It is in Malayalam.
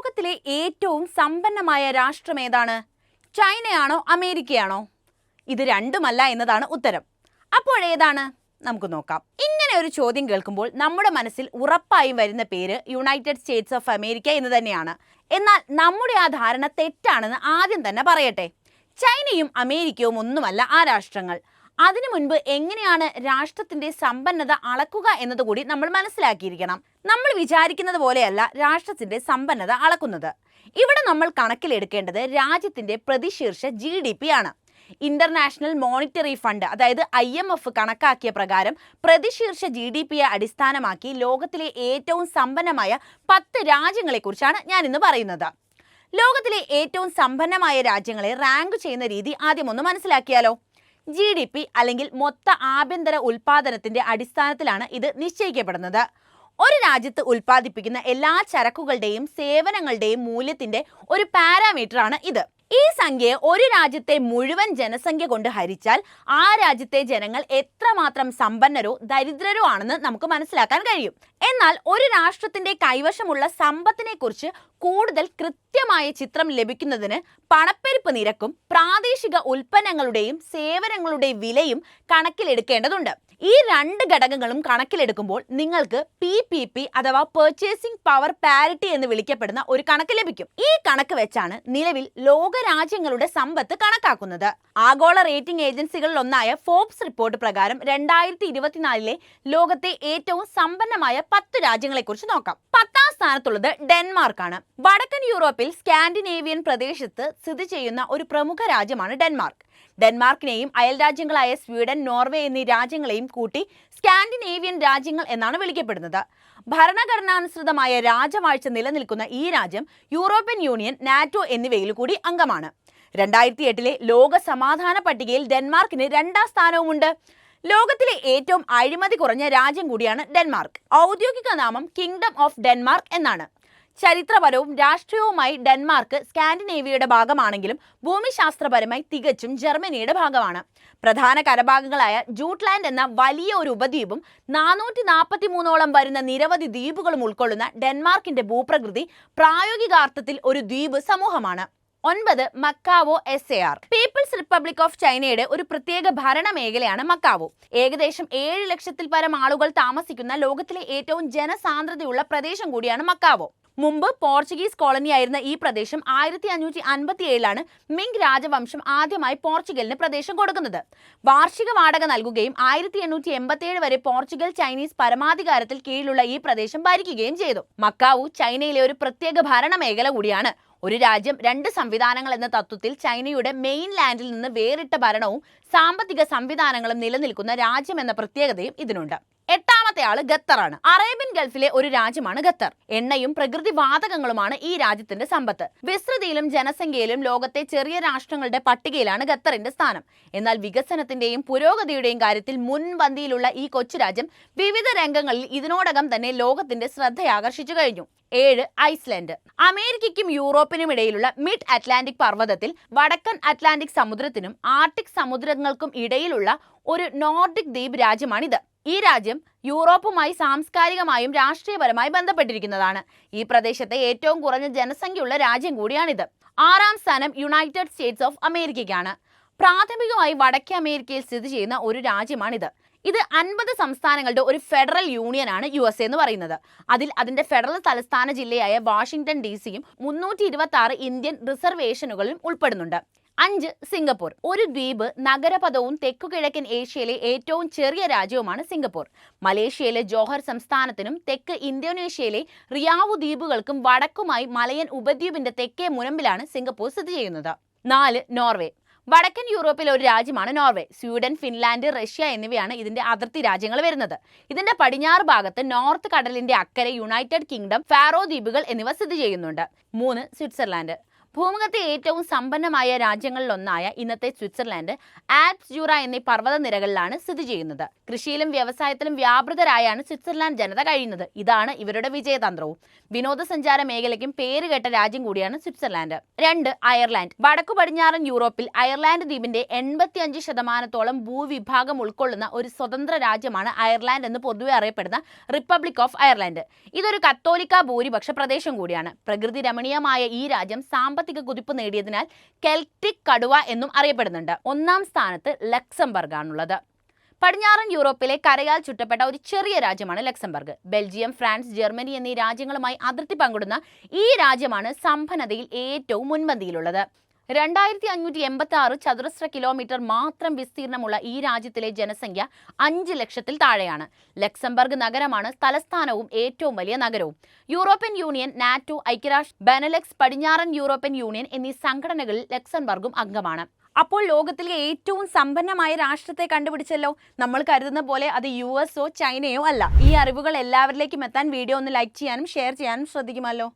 ലോകത്തിലെ ഏറ്റവും സമ്പന്നമായ രാഷ്ട്രം ഏതാണ്? ചൈനയാണോ അമേരിക്കയാണോ? ഇത് രണ്ടുമല്ല എന്നതാണ് ഉത്തരം. അപ്പോൾ ഏതാണ്? നമുക്ക് നോക്കാം. ഇങ്ങനെ ഒരു ചോദ്യം കേൾക്കുമ്പോൾ നമ്മുടെ മനസ്സിൽ ഉറപ്പായും വരുന്ന പേര് യുണൈറ്റഡ് സ്റ്റേറ്റ്സ് ഓഫ് അമേരിക്ക എന്ന് തന്നെയാണ്. എന്നാൽ നമ്മുടെ ആ ധാരണ തെറ്റാണെന്ന് ആദ്യം തന്നെ പറയട്ടെ. ചൈനയും അമേരിക്കയും ഒന്നുമല്ല ആ രാഷ്ട്രങ്ങൾ. അതിനു മുൻപ് എങ്ങനെയാണ് രാഷ്ട്രത്തിന്റെ സമ്പന്നത അളക്കുക എന്നതുകൂടി നമ്മൾ മനസ്സിലാക്കിയിരിക്കണം. നമ്മൾ വിചാരിക്കുന്നത് പോലെയല്ല രാഷ്ട്രത്തിന്റെ സമ്പന്നത അളക്കുന്നത്. ഇവിടെ നമ്മൾ കണക്കിലെടുക്കേണ്ടത് രാജ്യത്തിന്റെ പ്രതിശീർഷ ജി ഡി പി ആണ്. ഇന്റർനാഷണൽ മോണിറ്ററി ഫണ്ട് അതായത് ഐ എം എഫ് കണക്കാക്കിയ പ്രകാരം പ്രതിശീർഷ ജി ഡി പിയെ അടിസ്ഥാനമാക്കി ലോകത്തിലെ ഏറ്റവും സമ്പന്നമായ പത്ത് രാജ്യങ്ങളെക്കുറിച്ചാണ് ഞാൻ ഇന്ന് പറയുന്നത്. ലോകത്തിലെ ഏറ്റവും സമ്പന്നമായ രാജ്യങ്ങളെ റാങ്ക് ചെയ്യുന്ന രീതി ആദ്യം ഒന്ന് മനസ്സിലാക്കിയാലോ? ജി ഡി പി അല്ലെങ്കിൽ മൊത്ത ആഭ്യന്തര ഉൽപാദനത്തിന്റെ അടിസ്ഥാനത്തിലാണ് ഇത് നിശ്ചയിക്കപ്പെടുന്നത്. ഒരു രാജ്യത്ത് ഉൽപ്പാദിപ്പിക്കുന്ന എല്ലാ ചരക്കുകളുടെയും സേവനങ്ങളുടെയും മൂല്യത്തിന്റെ ഒരു പാരാമീറ്ററാണ് ഇത്. ഈ സംഖ്യയെ ഒരു രാജ്യത്തെ മുഴുവൻ ജനസംഖ്യ കൊണ്ട് ഹരിച്ചാൽ ആ രാജ്യത്തെ ജനങ്ങൾ എത്രമാത്രം സമ്പന്നരോ ദരിദ്രരോ ആണെന്ന് നമുക്ക് മനസ്സിലാക്കാൻ കഴിയും. എന്നാൽ ഒരു രാഷ്ട്രത്തിന്റെ കൈവശമുള്ള സമ്പത്തിനെ കുറിച്ച് കൂടുതൽ കൃത്യമായ ചിത്രം ലഭിക്കുന്നതിന് പണപ്പെരുപ്പ് നിരക്കും പ്രാദേശിക ഉൽപ്പന്നങ്ങളുടെയും സേവനങ്ങളുടെയും വിലയും കണക്കിലെടുക്കേണ്ടതുണ്ട്. ഈ രണ്ട് ഘടകങ്ങളും കണക്കിലെടുക്കുമ്പോൾ നിങ്ങൾക്ക് പി പി പി അഥവാ പെർച്ചേസിംഗ് പവർ പാരിറ്റി എന്ന് വിളിക്കപ്പെടുന്ന ഒരു കണക്ക് ലഭിക്കും. ഈ കണക്ക് വെച്ചാണ് നിലവിൽ ലോകരാജ്യങ്ങളുടെ സമ്പത്ത് കണക്കാക്കുന്നത്. ആഗോള റേറ്റിംഗ് ഏജൻസികളിൽ ഒന്നായ ഫോബ്സ് റിപ്പോർട്ട് പ്രകാരം രണ്ടായിരത്തി ഇരുപത്തിനാലിലെ ലോകത്തെ ഏറ്റവും സമ്പന്നമായ പത്ത് രാജ്യങ്ങളെക്കുറിച്ച് നോക്കാം. പത്താം സ്ഥാനത്തുള്ളത് ഡെൻമാർക്കാണ്. വടക്കൻ യൂറോപ്പിൽ സ്കാൻഡിനേവിയൻ പ്രദേശത്ത് സ്ഥിതി ചെയ്യുന്ന ഒരു പ്രമുഖ രാജ്യമാണ് ഡെൻമാർക്ക്. ഡെൻമാർക്കിനെയും അയൽ രാജ്യങ്ങളായ സ്വീഡൻ നോർവേ എന്നീ രാജ്യങ്ങളെയും കൂട്ടി സ്കാൻഡിനേവിയൻ രാജ്യങ്ങൾ എന്നാണ് വിളിക്കപ്പെടുന്നത്. ഭരണഘടനാനുസൃതമായ രാജവാഴ്ച നിലനിൽക്കുന്ന ഈ രാജ്യം യൂറോപ്യൻ യൂണിയൻ നാറ്റോ എന്നിവയിൽ കൂടി അംഗമാണ്. രണ്ടായിരത്തി എട്ടിലെ ലോക സമാധാന പട്ടികയിൽ ഡെൻമാർക്കിന് രണ്ടാം സ്ഥാനവുമുണ്ട്. ലോകത്തിലെ ഏറ്റവും അഴിമതി കുറഞ്ഞ രാജ്യം കൂടിയാണ് ഡെൻമാർക്ക്. ഔദ്യോഗിക നാമം കിങ്ഡം ഓഫ് ഡെൻമാർക്ക് എന്നാണ്. ചരിത്രപരവും രാഷ്ട്രീയവുമായി ഡെൻമാർക്ക് സ്കാൻഡിനേവിയയുടെ ഭാഗമാണെങ്കിലും ഭൂമിശാസ്ത്രപരമായി തികച്ചും ജർമ്മനിയുടെ ഭാഗമാണ്. പ്രധാന കരഭാഗങ്ങളായ ജൂട്ട്ലാൻഡ് എന്ന വലിയ ഒരു ഉപദ്വീപും നാനൂറ്റി നാൽപ്പത്തി മൂന്നോളം വരുന്ന നിരവധി ദ്വീപുകളും ഉൾക്കൊള്ളുന്ന ഡെൻമാർക്കിന്റെ ഭൂപ്രകൃതി പ്രായോഗികാർത്ഥത്തിൽ ഒരു ദ്വീപ് സമൂഹമാണ്. ഒൻപത് Macau S A R. People's Republic of ചൈനയുടെ ഒരു പ്രത്യേക ഭരണ മേഖലയാണ് മക്കാവോ. ഏകദേശം ഏഴ് ലക്ഷത്തിൽ പരം ആളുകൾ താമസിക്കുന്ന ലോകത്തിലെ ഏറ്റവും ജനസാന്ദ്രതയുള്ള പ്രദേശം കൂടിയാണ് മക്കാവോ. മുമ്പ് പോർച്ചുഗീസ് കോളനിയായിരുന്ന ഈ പ്രദേശം ആയിരത്തി അഞ്ഞൂറ്റി അൻപത്തി ഏഴിലാണ് മിങ് രാജവംശം ആദ്യമായി പോർച്ചുഗലിന് പ്രദേശം കൊടുക്കുന്നത്. വാർഷിക വാടക നൽകുകയും ആയിരത്തി എണ്ണൂറ്റി എൺപത്തി ഏഴ് വരെ പോർച്ചുഗൽ ചൈനീസ് പരമാധികാരത്തിൽ കീഴിലുള്ള ഈ പ്രദേശം ഭരിക്കുകയും ചെയ്തു. മക്കാവു ചൈനയിലെ ഒരു പ്രത്യേക ഭരണ മേഖല കൂടിയാണ്. ഒരു രാജ്യം രണ്ട് സംവിധാനങ്ങൾ എന്ന തത്വത്തിൽ ചൈനയുടെ മെയിൻ ലാൻഡിൽ നിന്ന് വേറിട്ട ഭരണവും സാമ്പത്തിക സംവിധാനങ്ങളും നിലനിൽക്കുന്ന രാജ്യം എന്ന പ്രത്യേകതയും ഇതിനുണ്ട്. എട്ടാമത്തെ ആൾ ഖത്തറാണ്. അറേബ്യൻ ഗൾഫിലെ ഒരു രാജ്യമാണ് ഖത്തർ. എണ്ണയും പ്രകൃതി വാതകങ്ങളുമാണ് ഈ രാജ്യത്തിന്റെ സമ്പത്ത്. വിസ്തൃതിയിലും ജനസംഖ്യയിലും ലോകത്തെ ചെറിയ രാഷ്ട്രങ്ങളുടെ പട്ടികയിലാണ് ഖത്തറിന്റെ സ്ഥാനം. എന്നാൽ വികസനത്തിന്റെയും പുരോഗതിയുടെയും കാര്യത്തിൽ മുൻപന്തിയിലുള്ള ഈ കൊച്ചു രാജ്യം വിവിധ രംഗങ്ങളിൽ ഇതിനോടകം തന്നെ ലോകത്തിന്റെ ശ്രദ്ധയാകർഷിച്ചു കഴിഞ്ഞു. ഏഴ് ഐസ്ലാൻഡ്. അമേരിക്കയ്ക്കും യൂറോപ്പിനും ഇടയിലുള്ള മിഡ് അറ്റ്ലാന്റിക് പർവതത്തിൽ വടക്കൻ അറ്റ്ലാന്റിക് സമുദ്രത്തിനും ആർട്ടിക് സമുദ്രങ്ങൾക്കും ഇടയിലുള്ള ഒരു നോർഡിക് ദ്വീപ് രാജ്യമാണിത്. ഈ രാജ്യം യൂറോപ്പുമായി സാംസ്കാരികമായും രാഷ്ട്രീയപരമായി ബന്ധപ്പെട്ടിരിക്കുന്നതാണ്. ഈ പ്രദേശത്തെ ഏറ്റവും കുറഞ്ഞ ജനസംഖ്യയുള്ള രാജ്യം കൂടിയാണിത്. ആറാം സ്ഥാനം യുണൈറ്റഡ് സ്റ്റേറ്റ്സ് ഓഫ് അമേരിക്കയ്ക്കാണ് പ്രാഥമികമായി വടക്കേ അമേരിക്കയിൽ സ്ഥിതി ചെയ്യുന്ന ഒരു രാജ്യമാണിത്. ഇത് അൻപത് സംസ്ഥാനങ്ങളുടെ ഒരു ഫെഡറൽ യൂണിയനാണ് യു എസ് എന്ന് പറയുന്നത്. അതിൽ അതിന്റെ ഫെഡറൽ തലസ്ഥാന ജില്ലയായ വാഷിംഗ്ടൺ ഡി സിയും മുന്നൂറ്റി ഇരുപത്തി ആറ് ഇന്ത്യൻ റിസർവേഷനുകളും ഉൾപ്പെടുന്നുണ്ട്. അഞ്ച് സിംഗപ്പൂർ. ഒരു ദ്വീപ് നഗരപഥവും തെക്കുകിഴക്കൻ ഏഷ്യയിലെ ഏറ്റവും ചെറിയ രാജ്യവുമാണ് സിംഗപ്പൂർ. മലേഷ്യയിലെ ജോഹർ സംസ്ഥാനത്തിനും തെക്ക് ഇന്തോനേഷ്യയിലെ റിയാവു ദ്വീപുകൾക്കും വടക്കുമായി മലയൻ ഉപദ്വീപിന്റെ തെക്കേ മുനമ്പിലാണ് സിംഗപ്പൂർ സ്ഥിതി ചെയ്യുന്നത്. നാല് നോർവേ. വടക്കൻ യൂറോപ്പിലെ ഒരു രാജ്യമാണ് നോർവേ. സ്വീഡൻ ഫിൻലാൻഡ് റഷ്യ എന്നിവയാണ് ഇതിന്റെ അതിർത്തി രാജ്യങ്ങൾ വരുന്നത്. ഇതിന്റെ പടിഞ്ഞാറ് ഭാഗത്ത് നോർത്ത് കടലിന്റെ അക്കരെ യുണൈറ്റഡ് കിങ്ഡം ഫാറോ ദ്വീപുകൾ എന്നിവ സ്ഥിതി ചെയ്യുന്നുണ്ട്. മൂന്ന് സ്വിറ്റ്സർലാൻഡ്. ഭൂമുഖത്തെ ഏറ്റവും സമ്പന്നമായ രാജ്യങ്ങളിലൊന്നായ ഇന്നത്തെ സ്വിറ്റ്സർലാൻഡ് ആൽപ്സ് ജൂറ എന്നീ പർവത നിരകളിലാണ് സ്ഥിതി ചെയ്യുന്നത്. കൃഷിയിലും വ്യവസായത്തിലും വ്യാപൃതരായാണ് സ്വിറ്റ്സർലാൻഡ് ജനത കഴിയുന്നത്. ഇതാണ് ഇവരുടെ വിജയതന്ത്രവും. വിനോദസഞ്ചാര മേഖലയ്ക്കും പേരുകേട്ട രാജ്യം കൂടിയാണ് സ്വിറ്റ്സർലാൻഡ്. രണ്ട് അയർലാൻഡ്. വടക്കു പടിഞ്ഞാറൻ യൂറോപ്പിൽ അയർലാൻഡ് ദ്വീപിന്റെ എൺപത്തിയഞ്ച് ശതമാനത്തോളം ഭൂവിഭാഗം ഉൾക്കൊള്ളുന്ന ഒരു സ്വതന്ത്ര രാജ്യമാണ് അയർലാൻഡ് എന്ന് പൊതുവെ അറിയപ്പെടുന്ന റിപ്പബ്ലിക് ഓഫ് അയർലാൻഡ്. ഇതൊരു കത്തോലിക്ക ഭൂരിപക്ഷ പ്രദേശം കൂടിയാണ്. പ്രകൃതി രമണീയമായ ഈ രാജ്യം സാമ്പത്തിക കുതിപ്പ് നേടിയതിനാൽ കെൽറ്റിക് കടുവ എന്നും അറിയപ്പെടുന്നുണ്ട്. ഒന്നാം സ്ഥാനത്ത് ലക്സംബർഗ് ആണുള്ളത് പടിഞ്ഞാറൻ യൂറോപ്പിലെ കരയാൽ ചുറ്റപ്പെട്ട ഒരു ചെറിയ രാജ്യമാണ് ലക്സംബർഗ്. ബെൽജിയം ഫ്രാൻസ് ജർമ്മനി എന്നീ രാജ്യങ്ങളുമായി അതിർത്തി പങ്കിടുന്ന ഈ രാജ്യമാണ് സമ്പന്നതയിൽ ഏറ്റവും മുൻപന്തിയിലുള്ളത്. രണ്ടായിരത്തി അഞ്ഞൂറ്റി എൺപത്തി ആറ് ചതുരശ്ര കിലോമീറ്റർ മാത്രം വിസ്തീർണമുള്ള ഈ രാജ്യത്തിലെ ജനസംഖ്യ അഞ്ച് ലക്ഷത്തിൽ താഴെയാണ്. ലക്സംബർഗ് നഗരമാണ് തലസ്ഥാനവും ഏറ്റവും വലിയ നഗരവും. യൂറോപ്യൻ യൂണിയൻ നാറ്റോ ഐക്യരാഷ്ട്ര ബെനലക്സ് പടിഞ്ഞാറൻ യൂറോപ്യൻ യൂണിയൻ എന്നീ സംഘടനകളിൽ ലക്സംബർഗും അംഗമാണ്. അപ്പോൾ ലോകത്തിലെ ഏറ്റവും സമ്പന്നമായ രാഷ്ട്രത്തെ കണ്ടുപിടിച്ചല്ലോ. നമ്മൾ കരുതുന്ന പോലെ അത് യു എസോ ചൈനയോ അല്ല. ഈ അറിവുകൾ എല്ലാവരിലേക്കും എത്താൻ വീഡിയോ ഒന്ന് ലൈക്ക് ചെയ്യാനും ഷെയർ ചെയ്യാനും ശ്രദ്ധിക്കുമല്ലോ.